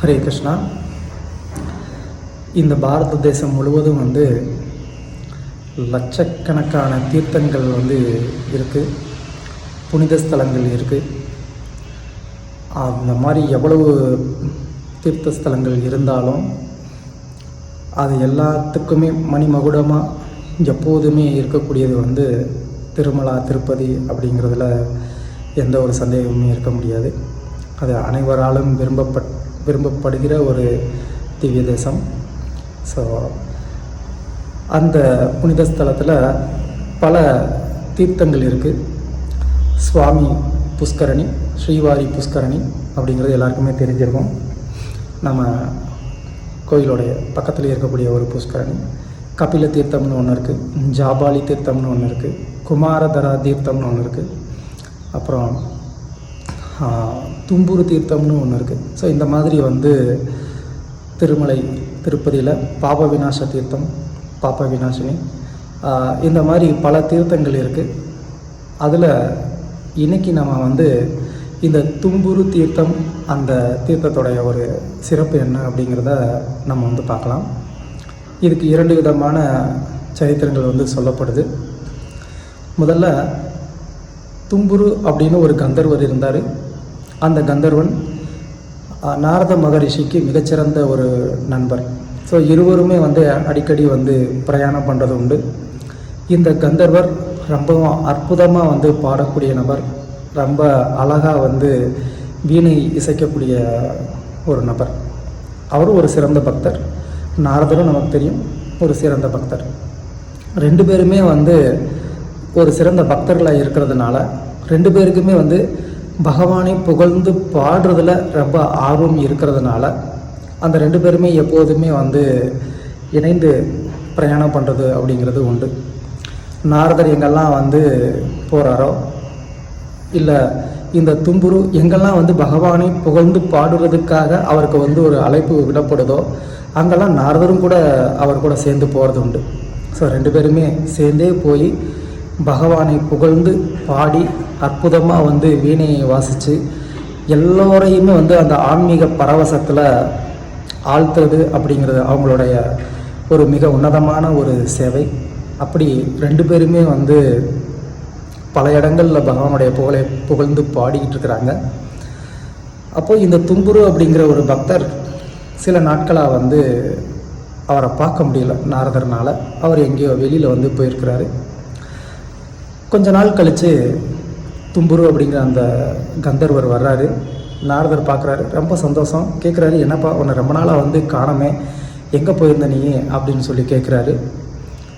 ஹரே கிருஷ்ணா. இந்த பாரத தேசம் முழுவதும் வந்து லட்சக்கணக்கான தீர்த்தங்கள் வந்து இருக்குது புனித ஸ்தலங்கள் இருக்குது அந்த மாதிரி எவ்வளவு தீர்த்த ஸ்தலங்கள் இருந்தாலும் அது எல்லாத்துக்குமே மணிமகுடமாக எப்போதுமே இருக்கக்கூடியது வந்து திருமலா திருப்பதி அப்படிங்கிறதுல எந்த ஒரு சந்தேகமுமே இருக்க முடியாது. அது அனைவராலும் விரும்பப்பட் விரும்பப்படுகிற ஒரு திவ்ய தேசம். ஸோ அந்த புனித ஸ்தலத்தில் பல தீர்த்தங்கள் இருக்குது சுவாமி புஷ்கரணி ஸ்ரீவாரி புஷ்கரணி அப்படிங்கிறது எல்லாருக்குமே தெரிஞ்சிருக்கும். நம்ம கோயிலுடைய பக்கத்தில் இருக்கக்கூடிய ஒரு புஷ்கரணி. கபில தீர்த்தம்னு ஒன்று இருக்குது ஜாபாலி தீர்த்தம்னு ஒன்று இருக்குது குமாரதரா தீர்த்தம்னு ஒன்று இருக்குது அப்புறம் தும்புரு தீர்த்தம்னு ஒன்று இருக்குது ஸோ இந்த மாதிரி வந்து திருமலை திருப்பதியில் பாப விநாச தீர்த்தம் பாப விநாசினி. இந்த மாதிரி பல தீர்த்தங்கள் இருக்குது அதில் இன்றைக்கி நம்ம வந்து இந்த தும்புரு தீர்த்தம் அந்த தீர்த்தத்துடைய ஒரு சிறப்பு என்ன அப்படிங்கிறத நம்ம வந்து பார்க்கலாம். இதுக்கு இரண்டு விதமான சரித்திரங்கள் வந்து சொல்லப்படுது. முதல்ல தும்புரு அப்படின்னு ஒரு கந்தர்வர் இருந்தார். அந்த கந்தர்வன் நாரத மகரிஷிக்கு மிகச்சிறந்த ஒரு நண்பர். ஸோ இருவருமே வந்து அடிக்கடி வந்து பிரயாணம் பண்ணுறது உண்டு. இந்த கந்தர்வர் ரொம்பவும் அற்புதமாக வந்து பாடக்கூடிய நபர். ரொம்ப அழகாக வந்து வீணை இசைக்கக்கூடிய ஒரு நபர். அவரும் ஒரு சிறந்த பக்தர். நாரதரும் நமக்கு தெரியும் ஒரு சிறந்த பக்தர். ரெண்டு பேருமே வந்து ஒரு சிறந்த பக்தர்களாக இருக்கிறதுனால ரெண்டு பேருக்குமே வந்து பகவானை புகழ்ந்து பாடுறதுல ரொம்ப ஆர்வம் இருக்கிறதுனால அந்த ரெண்டு பேருமே எப்போதுமே வந்து இணைந்து பிரயாணம் பண்ணுறது அப்படிங்கிறது உண்டு. நாரதர் எங்கெல்லாம் வந்து போகிறாரோ இல்லை இந்த தும்புரு எங்கெல்லாம் வந்து பகவானை புகழ்ந்து பாடுறதுக்காக அவருக்கு வந்து ஒரு அழைப்பு விடப்படுதோ அங்கெல்லாம் நாரதரும் கூட அவர் கூட சேர்ந்து போகிறது உண்டு. ஸோ ரெண்டு பேருமே சேர்ந்தே போய் பகவானை புகழ்ந்து பாடி அற்புதமாக வந்து வீணையை வாசித்து எல்லோரையுமே வந்து அந்த ஆன்மீக பரவசத்தில் ஆழ்த்துறது அப்படிங்கிறது அவங்களுடைய ஒரு மிக உன்னதமான ஒரு சேவை. அப்படி ரெண்டு பேருமே வந்து பல இடங்களில் பகவானுடைய புகழை புகழ்ந்து பாடிக்கிட்டு இருக்கிறாங்க. அப்போது இந்த தும்புரு அப்படிங்கிற ஒரு பக்தர் சில நாட்களாக வந்து அவரை பார்க்க முடியல நாரதர்னால். அவர் எங்கேயோ வெளியில் வந்து போயிருக்கிறாரு. கொஞ்ச நாள் கழித்து தும்புரு அப்படிங்கிற அந்த கந்தர்வர் வர்றாரு. நாரதர் பார்க்குறாரு ரொம்ப சந்தோஷம். கேட்குறாரு என்னப்பா உன்னை ரொம்ப நாளாக வந்து காணமே. எங்கே போயிருந்த நீ? அப்படின்னு சொல்லி கேட்குறாரு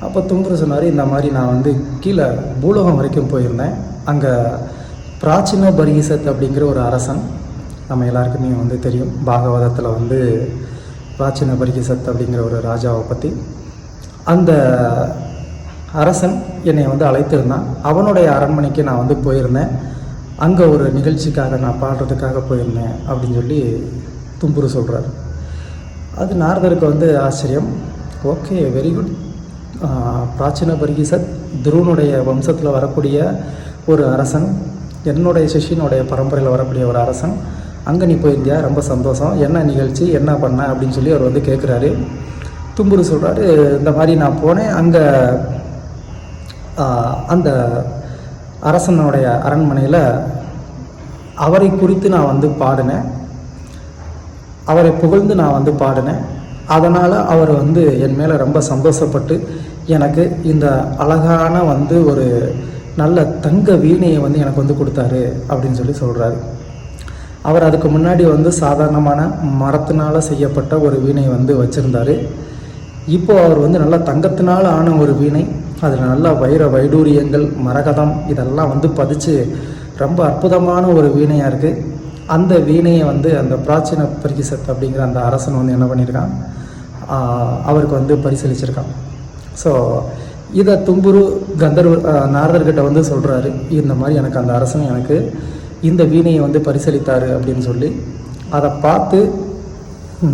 அப்போ தும்புரு சொன்னார் இந்த மாதிரி நான் வந்து கீழே பூலோகம் வரைக்கும் போயிருந்தேன். அங்கே பிராச்சீன பரீசத் அப்படிங்கிற ஒரு அரசன் நம்ம எல்லாருக்குமே வந்து தெரியும். பாகவதத்தில் வந்து பிராச்சீன பரிகிசத் அப்படிங்கிற ஒரு ராஜாவை பற்றி அந்த அரசன் என்னை வந்து அழைத்திருந்தான். அவனுடைய அரண்மனைக்கு நான் வந்து போயிருந்தேன். அங்கே ஒரு நிகழ்ச்சிக்காக நான் பாடுறதுக்காக போயிருந்தேன் அப்படின்னு சொல்லி தும்புரு சொல்கிறார் அது நாரதருக்கு வந்து ஆச்சரியம். ஓகே வெரி குட் பிராச்சீன பரிகிசத் துருவனுடைய வம்சத்தில் வரக்கூடிய ஒரு அரசன் என்னுடைய சிஷியனுடைய பரம்பரையில் வரக்கூடிய ஒரு அரசன் அங்கே நீ போயிருந்தியா ரொம்ப சந்தோஷம். என்ன நிகழ்ச்சி? என்ன பண்ண? அப்படின்னு சொல்லி அவர் வந்து கேட்குறாரு தும்புரு சொல்கிறாரு இந்த மாதிரி நான் போனேன். அங்கே அந்த அரசனுடைய அரண்மனையில் அவரை குறித்து நான் வந்து பாடினேன். அவரை புகழ்ந்து நான் வந்து பாடினேன். அதனால் அவர் வந்து என் மேலே ரொம்ப சந்தோஷப்பட்டு எனக்கு இந்த அழகான வந்து ஒரு நல்ல தங்க வீணையை வந்து எனக்கு வந்து கொடுத்தாரு அப்படின்னு சொல்லி சொல்கிறாரு அவர் அதுக்கு முன்னாடி வந்து சாதாரணமான மரத்தினால் செய்யப்பட்ட ஒரு வீணை வந்து வச்சுருந்தாரு. இப்போ அவர் வந்து நல்லா தங்கத்தினால் ஆன ஒரு வீணை. அதில் நல்லா வைர வைடூரியங்கள் மரகதம் இதெல்லாம் வந்து பதிச்சு ரொம்ப அற்புதமான ஒரு வீணையாக இருக்குது அந்த வீணையை வந்து அந்த பிராச்சீன பரிசத் அப்படிங்கிற அந்த அரசன் வந்து என்ன பண்ணியிருக்கான்? அவருக்கு வந்து பரிசளிச்சிருக்கான். ஸோ இதை தும்புரு கந்தர்வ நாரதர்கிட்ட வந்து சொல்கிறாரு இந்த மாதிரி எனக்கு அந்த அரசன் எனக்கு இந்த வீணையை வந்து பரிசளித்தார் அப்படின்னு சொல்லி. அதை பார்த்து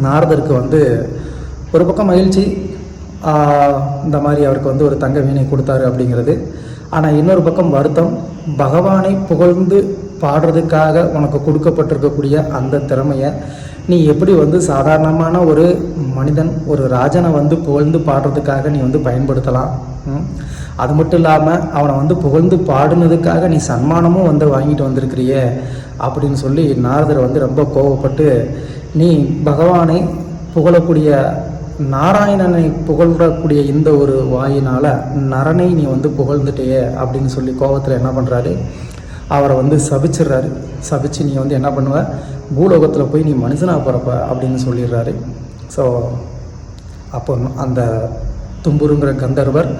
நாரதருக்கு வந்து ஒரு பக்கம் மகிழ்ச்சி இந்த மாதிரி அவருக்கு வந்து ஒரு தங்க வீணை கொடுத்தாரு அப்படிங்கிறது. ஆனால் இன்னொரு பக்கம் வருத்தம் பகவானை புகழ்ந்து பாடுறதுக்காக உனக்கு கொடுக்கப்பட்டிருக்கக்கூடிய அந்த திறமையை நீ எப்படி வந்து சாதாரணமான ஒரு மனிதன் ஒரு ராஜனை வந்து புகழ்ந்து பாடுறதுக்காக நீ வந்து பயன்படுத்தலாம்? அது மட்டும் இல்லாமல் அவனை வந்து புகழ்ந்து பாடுனதுக்காக நீ சன்மானமும் வந்து வாங்கிட்டு வந்திருக்கிறியே அப்படின்னு சொல்லி நாரதர் வந்து ரொம்ப கோவப்பட்டு நீ பகவானை புகழக்கூடிய நாராயணனை புகழக்கூடிய இந்த ஒரு வாயினால் நரனை நீ வந்து புகழ்ந்துட்டே அப்படின்னு சொல்லி கோவத்தில் என்ன பண்ணுறாரு அவரை வந்து சபிச்சிடுறாரு. சபிச்சு நீ வந்து என்ன பண்ணுவ? பூலோகத்தில் போய் நீ மனுஷனாக போகிறப்ப அப்படின்னு சொல்லிடுறாரு. ஸோ அப்போ அந்த தும்புருங்கிற கந்தர்வர்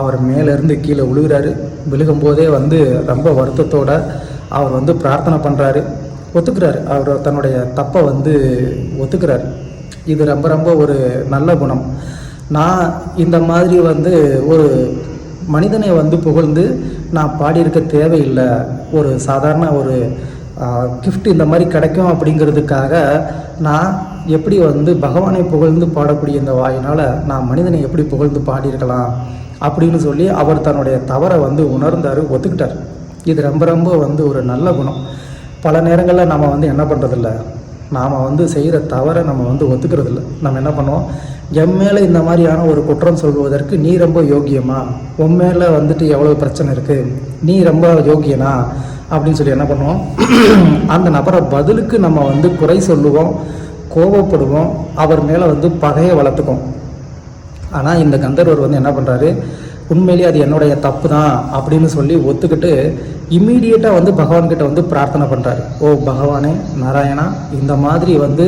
அவர் மேலேருந்து கீழே விழுகிறாரு. விழுகும்போதே வந்து ரொம்ப வருத்தத்தோட அவர் வந்து பிரார்த்தனை பண்ணுறாரு ஒத்துக்கிறாரு. அவர் தன்னுடைய தப்பை வந்து ஒத்துக்கிறாரு. இது ரொம்ப ரொம்ப ஒரு நல்ல குணம். நான் இந்த மாதிரி வந்து ஒரு மனிதனை வந்து புகழ்ந்து நான் பாடியிருக்க தேவையில்லை ஒரு சாதாரண ஒரு கிஃப்ட் இந்த மாதிரி கிடைக்கும் அப்படிங்கிறதுக்காக நான் எப்படி வந்து பகவானை புகழ்ந்து பாடக்கூடிய இந்த வாயினால் நான் மனிதனை எப்படி புகழ்ந்து பாடியிருக்கலாம் அப்படின்னு சொல்லி அவர் தன்னுடைய தவறை வந்து உணர்ந்தார் ஒத்துக்கிட்டார். இது ரொம்ப ரொம்ப வந்து ஒரு நல்ல குணம். பல நேரங்களில் நம்ம வந்து என்ன பண்ணுறதில்ல நாம் வந்து செய்கிற தவறை நம்ம வந்து ஒத்துக்கிறதில்ல. நம்ம என்ன பண்ணுவோம்? என் மேலே இந்த மாதிரியான ஒரு குற்றம் சொல்வதற்கு நீ ரொம்ப யோக்கியமா உன் மேலே வந்துட்டு எவ்வளோ பிரச்சனை இருக்குது நீ ரொம்ப யோக்கியனா அப்படின்னு சொல்லி என்ன பண்ணுவோம்? அந்த நபரை பதிலுக்கு நம்ம வந்து குறை சொல்லுவோம் கோபப்படுவோம் அவர் மேலே வந்து பகையை வளர்த்துக்கும். ஆனால் இந்த கந்தர்வர் வந்து என்ன பண்ணுறாரு உண்மையிலேயே அது என்னுடைய தப்பு தான் அப்படின்னு சொல்லி ஒத்துக்கிட்டு இம்மீடியட்டாக வந்து பகவான்கிட்ட வந்து பிரார்த்தனை பண்ணுறாரு ஓ பகவானே நாராயணா இந்த மாதிரி வந்து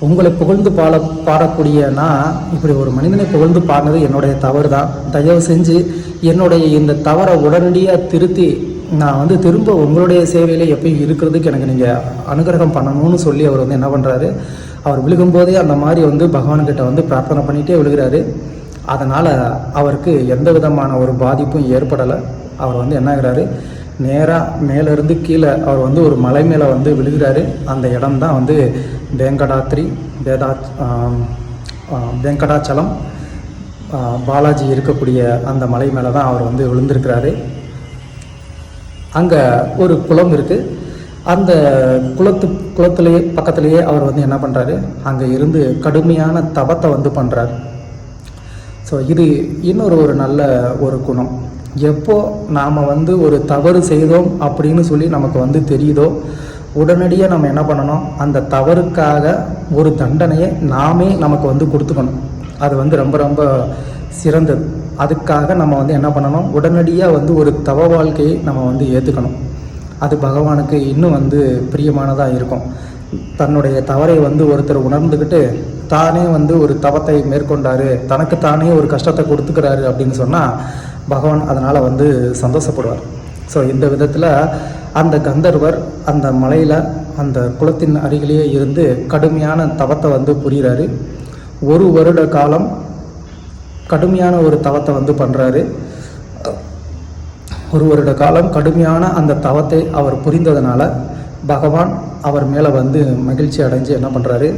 உங்களை புகழ்ந்து பாட பாடக்கூடியனா இப்படி ஒரு மனிதனை புகழ்ந்து பாடினது என்னுடைய தவறு தான் தயவு செஞ்சு என்னுடைய இந்த தவறை உடனடியாக திருத்தி நான் வந்து திரும்ப உங்களுடைய சேவையில் எப்பயும் இருக்கிறதுக்கு எனக்கு நீங்கள் அனுகிரகம் பண்ணணும்னு சொல்லி அவர் வந்து என்ன பண்ணுறாரு அவர் விழுகும்போதே அந்த மாதிரி வந்து பகவான்கிட்ட வந்து பிரார்த்தனை பண்ணிகிட்டே விழுகிறாரு. அதனால் அவருக்கு எந்த விதமான ஒரு பாதிப்பும் ஏற்படலை. அவர் வந்து என்ன ஆகிறாரு நேராக மேலேருந்து கீழே அவர் வந்து ஒரு மலை மேலே வந்து விழுகிறாரு. அந்த இடம் தான் வந்து வேங்கடாத்ரி வேதா வெங்கடாச்சலம் பாலாஜி இருக்கக்கூடிய அந்த மலை மேலே தான் அவர் வந்து விழுந்திருக்கிறாரு. அங்கே ஒரு குளம் இருக்குது அந்த குளத்து குளத்துலேயே பக்கத்துலேயே அவர் வந்து என்ன பண்ணுறாரு அங்கே இருந்து கடுமையான தவத்தை வந்து பண்ணுறாரு ஸோ இது இன்னொரு ஒரு நல்ல ஒரு குணம். எப்போ நாம் வந்து ஒரு தவறு செய்தோம் அப்படின்னு சொல்லி நமக்கு வந்து தெரியுதோ உடனடியாக நம்ம என்ன பண்ணணும்? அந்த தவறுக்காக ஒரு தண்டனையை நாமே நமக்கு வந்து கொடுத்துக்கணும். அது வந்து ரொம்ப ரொம்ப சிறந்தது. அதுக்காக நம்ம வந்து என்ன பண்ணணும்? உடனடியாக வந்து ஒரு தவ வாழ்க்கையை நம்ம வந்து ஏற்றுக்கணும் அது பகவானுக்கு இன்னும் வந்து பிரியமானதாக இருக்கும். தன்னுடைய தவறை வந்து ஒருத்தர் உணர்ந்துக்கிட்டு தானே வந்து ஒரு தவத்தை மேற்கொண்டாரு தனக்கு தானே ஒரு கஷ்டத்தை கொடுத்துக்கிறாரு அப்படின்னு சொன்னால் பகவான் அதனால் வந்து சந்தோஷப்படுவார். ஸோ இந்த விதத்தில் அந்த கந்தர்வர் அந்த மலையில் அந்த குளத்தின் அருகிலேயே இருந்து கடுமையான தவத்தை வந்து புரிகிறாரு ஒரு வருட காலம் கடுமையான ஒரு தவத்தை வந்து பண்ணுறாரு ஒரு வருட காலம் கடுமையான அந்த தவத்தை அவர் புரிந்ததுனால பகவான் அவர் மேலே வந்து மகிழ்ச்சி அடைஞ்சு என்ன பண்ணுறாரு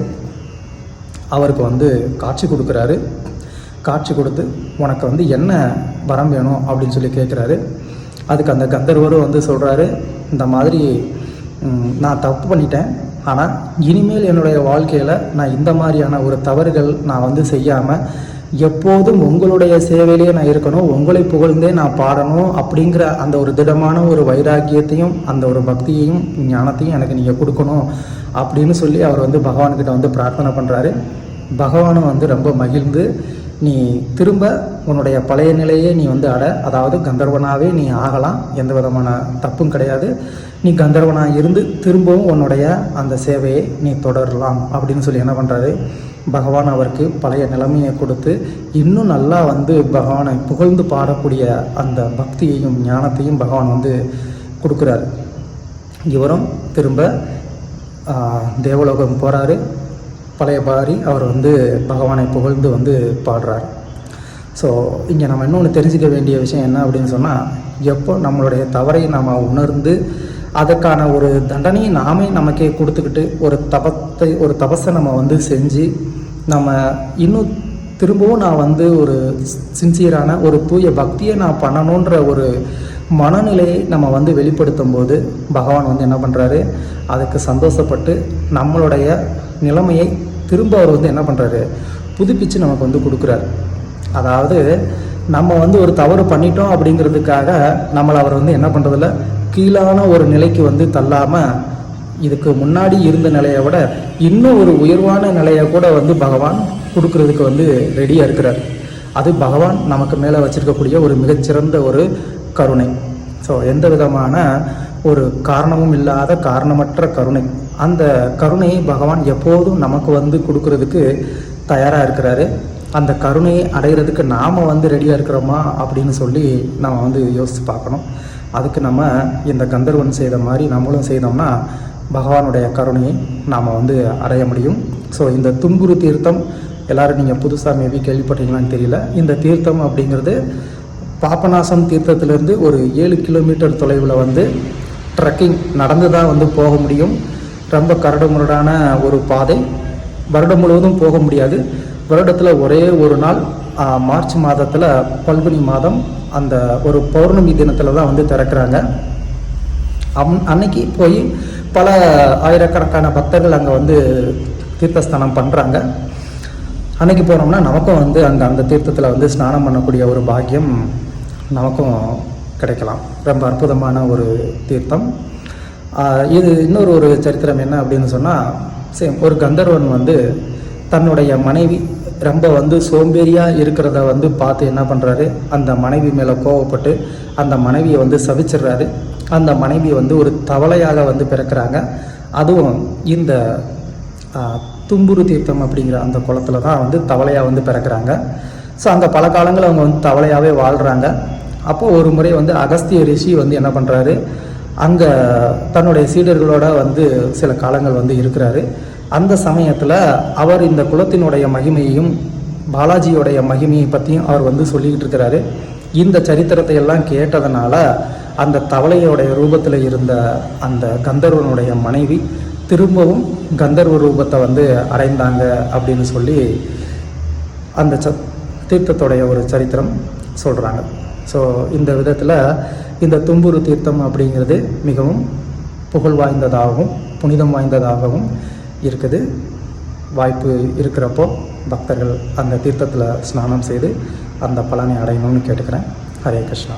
அவருக்கு வந்து காட்சி கொடுக்குறாரு. காட்சி கொடுத்து உனக்கு வந்து என்ன வரம் வேணும்? அப்படின்னு சொல்லி கேட்குறாரு அதுக்கு அந்த கந்தர்வரும் வந்து சொல்கிறாரு இந்த மாதிரி நான் தப்பு பண்ணிட்டேன். ஆனால் இனிமேல் என்னுடைய வாழ்க்கையில் நான் இந்த மாதிரியான ஒரு தவறுகள் நான் வந்து செய்யாமல் எப்போதும் உங்களுடைய சேவையிலேயே நான் இருக்கணும் உங்களை புகழ்ந்தே நான் பாடணும் அப்படிங்கிற அந்த ஒரு திடமான ஒரு வைராக்கியத்தையும் அந்த ஒரு பக்தியையும் ஞானத்தையும் எனக்கு நீங்கள் கொடுக்கணும் அப்படின்னு சொல்லி அவர் வந்து பகவான்கிட்ட வந்து பிரார்த்தனை பண்ணுறாரு பகவானும் வந்து ரொம்ப மகிழ்ந்து நீ திரும்ப உன்னுடைய பழைய நிலையே நீ வந்து அட அதாவது கந்தர்வனாகவே நீ ஆகலாம் எந்த விதமான தப்பும் கிடையாது. நீ கந்தர்வனாக இருந்து திரும்பவும் உன்னுடைய அந்த சேவையை நீ தொடரலாம் அப்படின்னு சொல்லி என்ன பண்ணுறாரு பகவான் அவருக்கு பழைய நிலைமையை கொடுத்து இன்னும் நல்லா வந்து பகவானை புகழ்ந்து பாடக்கூடிய அந்த பக்தியையும் ஞானத்தையும் பகவான் வந்து கொடுக்குறாரு. இவரும் திரும்ப தேவலோகம் போகிறாரு பழைய பாரி அவர் வந்து பகவானை புகழ்ந்து வந்து பாடுறார். ஸோ இங்கே நம்ம இன்னொன்று தெரிஞ்சுக்க வேண்டிய விஷயம் என்ன அப்படின்னு சொன்னால் எப்போ நம்மளுடைய தவறை நாம் உணர்ந்து அதுக்கான ஒரு தண்டனையை நாமே நமக்கே கொடுத்துக்கிட்டு ஒரு தபத்தை ஒரு தபஸை நம்ம வந்து செஞ்சு நம்ம இன்னும் திரும்பவும் நான் வந்து ஒரு சின்சியரான ஒரு தூய பக்தியை நான் பண்ணணுன்ற ஒரு மனநிலையை நம்ம வந்து வெளிப்படுத்தும் போது பகவான் வந்து என்ன பண்ணுறாரு அதுக்கு சந்தோஷப்பட்டு நம்மளுடைய நிலைமையை திரும்ப அவர் வந்து என்ன பண்ணுறாரு புதுப்பிச்சு நமக்கு வந்து கொடுக்குறாரு. அதாவது நம்ம வந்து ஒரு தவறு பண்ணிட்டோம் அப்படிங்கிறதுக்காக நம்மளை அவர் வந்து என்ன பண்ணுறதில்ல கீழான ஒரு நிலைக்கு வந்து தள்ளாமல் இதுக்கு முன்னாடி இருந்த நிலையை விட இன்னும் ஒரு உயர்வான நிலையை கூட வந்து பகவான் கொடுக்கறதுக்கு வந்து ரெடியாக இருக்கிறார். அது பகவான் நமக்கு மேலே வச்சிருக்கக்கூடிய ஒரு மிகச்சிறந்த ஒரு கருணை. ஸோ எந்த விதமான ஒரு காரணமும் இல்லாத காரணமற்ற கருணை. அந்த கருணையை பகவான் எப்போதும் நமக்கு வந்து கொடுக்கறதுக்கு தயாராக இருக்கிறாரு. அந்த கருணையை அடைகிறதுக்கு நாம் வந்து ரெடியாக இருக்கிறோமா அப்படின்னு சொல்லி நம்ம வந்து யோசித்து பார்க்கணும். அதுக்கு நம்ம இந்த கந்தர்வன் செய்த மாதிரி நம்மளும் செய்தோம்னா பகவானுடைய கருணையை நாம் வந்து அடைய முடியும். ஸோ இந்த தும்புரு தீர்த்தம் எல்லாரும் நீங்கள் புதுசாக மேபி கேள்விப்பட்டீங்களான்னு தெரியல. இந்த தீர்த்தம் அப்படிங்கிறது பாபநாசம் தீர்த்தத்திலேருந்து ஒரு ஏழு கிலோமீட்டர் தொலைவில் வந்து ட்ரெக்கிங் நடந்து தான் வந்து போக முடியும். ரொம்ப கரடுமுரடான ஒரு பாதை. வருடம் முழுவதும் போக முடியாது. வருடத்தில் ஒரே ஒரு நாள் மார்ச் மாதத்தில் பல்குனி மாதம் அந்த ஒரு பௌர்ணமி தினத்தில் தான் வந்து திறக்கிறாங்க. அம் அன்னைக்கு போய் பல ஆயிரக்கணக்கான பக்தர்கள் அங்கே வந்து தீர்த்தஸ்தானம் பண்ணுறாங்க அன்னைக்கு போனோம்னா நமக்கும் வந்து அங்கே அந்த தீர்த்தத்தில் வந்து ஸ்நானம் பண்ணக்கூடிய ஒரு பாக்கியம் நமக்கும் கிடைக்கலாம். ரொம்ப அற்புதமான ஒரு தீர்த்தம். இது இன்னொரு ஒரு சரித்திரம் என்ன அப்படின்னு சொன்னால் சேம் ஒரு கந்தர்வன் வந்து தன்னுடைய மனைவி ரொம்ப வந்து சோம்பேறியாக இருக்கிறத வந்து பார்த்து என்ன பண்ணுறாரு அந்த மனைவி மேலே கோவப்பட்டு அந்த மனைவியை வந்து சவிச்சிடுறாரு. அந்த மனைவி வந்து ஒரு தவளையாக வந்து பிறக்கிறாங்க. அதுவும் இந்த தும்புரு தீர்த்தம் அப்படிங்கிற அந்த குளத்துல தான் வந்து தவளையாக வந்து பிறக்கிறாங்க. ஸோ அங்கே பல காலங்கள் அவங்க வந்து தவளையாகவே வாழ்கிறாங்க அப்போது ஒரு முறை வந்து அகஸ்திய ரிஷி வந்து என்ன பண்ணுறாரு அங்கே தன்னுடைய சீடர்களோட வந்து சில காலங்கள் வந்து இருக்கிறாரு. அந்த சமயத்தில் அவர் இந்த குலத்தினுடைய மகிமையையும் பாலாஜியோடைய மகிமையை பற்றியும் அவர் வந்து சொல்லிக்கிட்டு இருக்கிறாரு. இந்த சரித்திரத்தை எல்லாம் கேட்டதுனால அந்த தவளையோடைய ரூபத்தில் இருந்த அந்த கந்தர்வனுடைய மனைவி திரும்பவும் கந்தர்வ ரூபத்தை வந்து அடைந்தாங்க அப்படின்னு சொல்லி அந்த ச தீர்த்தத்துடைய ஒரு சரித்திரம் சொல்கிறாங்க ஸோ இந்த விதத்தில் இந்த தும்புரு தீர்த்தம் அப்படிங்கிறது மிகவும் புகழ் வாய்ந்ததாகவும் புனிதம் வாய்ந்ததாகவும் இருக்குது. வாய்ப்பு இருக்கிறப்போ பக்தர்கள் அந்த தீர்த்தத்தில் ஸ்நானம் செய்து அந்த பலனை அடையணும்னு கேட்டுக்கிறேன். ஹரே கிருஷ்ணா.